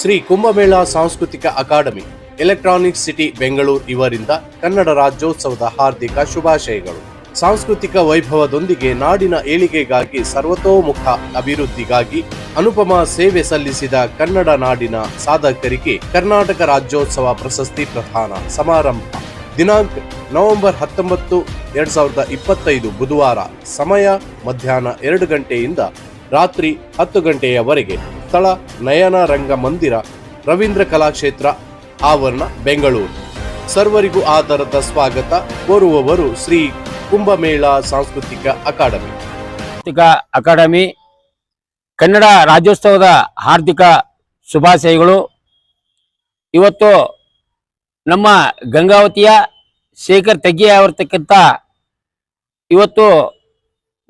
ಶ್ರೀ ಕುಂಭಮೇಳ ಸಾಂಸ್ಕೃತಿಕ academy, electronic city Bengaluru ಇವರಿಂದ ಕನ್ನಡ ರಾಜ್ಯೋತ್ಸವದ ಹಾರ್ದಿಕ ಶುಭಾಶಯಗಳು. ಸಾಂಸ್ಕೃತಿಕ ವೈಭವದೊಂದಿಗೆ ನಾಡಿನ ಏಳಿಗೆಗಾಗಿ ಸರ್ವತೋಮುಖ ಅಭಿವೃದ್ಧಿಗಾಗಿ ಅನುಪಮ ಸೇವೆ ಸಲ್ಲಿಸಿದ ಕನ್ನಡ ನಾಡಿನ ಸಾಧಕರಿಗೆ ಕರ್ನಾಟಕ ರಾಜ್ಯೋತ್ಸವ ಪ್ರಶಸ್ತಿ ಪ್ರದಾನ ಸಮಾರಂಭ. ದಿನಾಂಕ ನವೆಂಬರ್ ಹತ್ತೊಂಬತ್ತು, ಎರಡ್ ಸಾವಿರದ ಇಪ್ಪತ್ತೈದು ಬುಧವಾರ, ಸಮಯ ಮಧ್ಯಾಹ್ನ ಎರಡು ಗಂಟೆಯಿಂದ ರಾತ್ರಿ ಹತ್ತು ಗಂಟೆಯವರೆಗೆ. ಸ್ಥಳ ನಯನ ರಂಗ ಮಂದಿರ, ರವೀಂದ್ರ ಕಲಾಕ್ಷೇತ್ರ, ಆವರಣ, ಬೆಂಗಳೂರು. ಸರ್ವರಿಗೂ ಆಧಾರದ ಸ್ವಾಗತ ಕೋರುವವರು ಶ್ರೀ ಕುಂಭಮೇಳ ಸಾಂಸ್ಕೃತಿಕ ಅಕಾಡೆಮಿ. ಅಕಾಡೆಮಿ, ಕನ್ನಡ ರಾಜ್ಯೋತ್ಸವದ ಹಾರ್ದಿಕ ಶುಭಾಶಯಗಳು. ಇವತ್ತು ನಮ್ಮ ಗಂಗಾವತಿಯ ಶೇಖರ್ ತಗ್ಗಿ ಅವರ್ತಕ್ಕಂಥ ಇವತ್ತು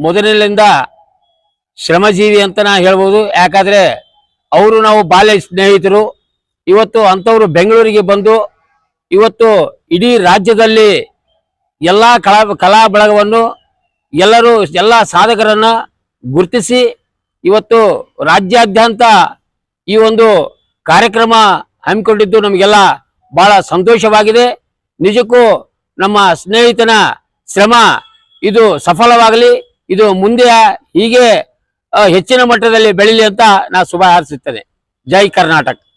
ಮೊದಲಿನಿಂದ ಶ್ರಮಜೀವಿ ಅಂತ ಹೇಳ್ಬೋದು. ಯಾಕಾದ್ರೆ ಅವರು ನಾವು ಬಾಲ್ಯ ಸ್ನೇಹಿತರು. ಇವತ್ತು ಅಂಥವ್ರು ಬೆಂಗಳೂರಿಗೆ ಬಂದು ಇವತ್ತು ಇಡೀ ರಾಜ್ಯದಲ್ಲಿ ಎಲ್ಲ ಕಲಾ ಕಲಾ ಬಳಗವನ್ನು ಎಲ್ಲರೂ, ಎಲ್ಲ ಸಾಧಕರನ್ನ ಗುರುತಿಸಿ ಇವತ್ತು ರಾಜ್ಯಾದ್ಯಂತ ಈ ಒಂದು ಕಾರ್ಯಕ್ರಮ ಹಮ್ಮಿಕೊಂಡಿದ್ದು ನಮಗೆಲ್ಲ ಬಹಳ ಸಂತೋಷವಾಗಿದೆ. ನಿಜಕ್ಕೂ ನಮ್ಮ ಸ್ನೇಹಿತನ ಶ್ರಮ ಇದು ಸಫಲವಾಗಲಿ. ಇದು ಮುಂದೆ ಹೀಗೆ ಹೆಚ್ಚಿನ ಮಟ್ಟದಲ್ಲಿ ಬೆಳೀಲಿ ಅಂತ ನಾ ಶುಭ ಹಾರಿಸುತ್ತೇನೆ. ಜೈ ಕರ್ನಾಟಕ.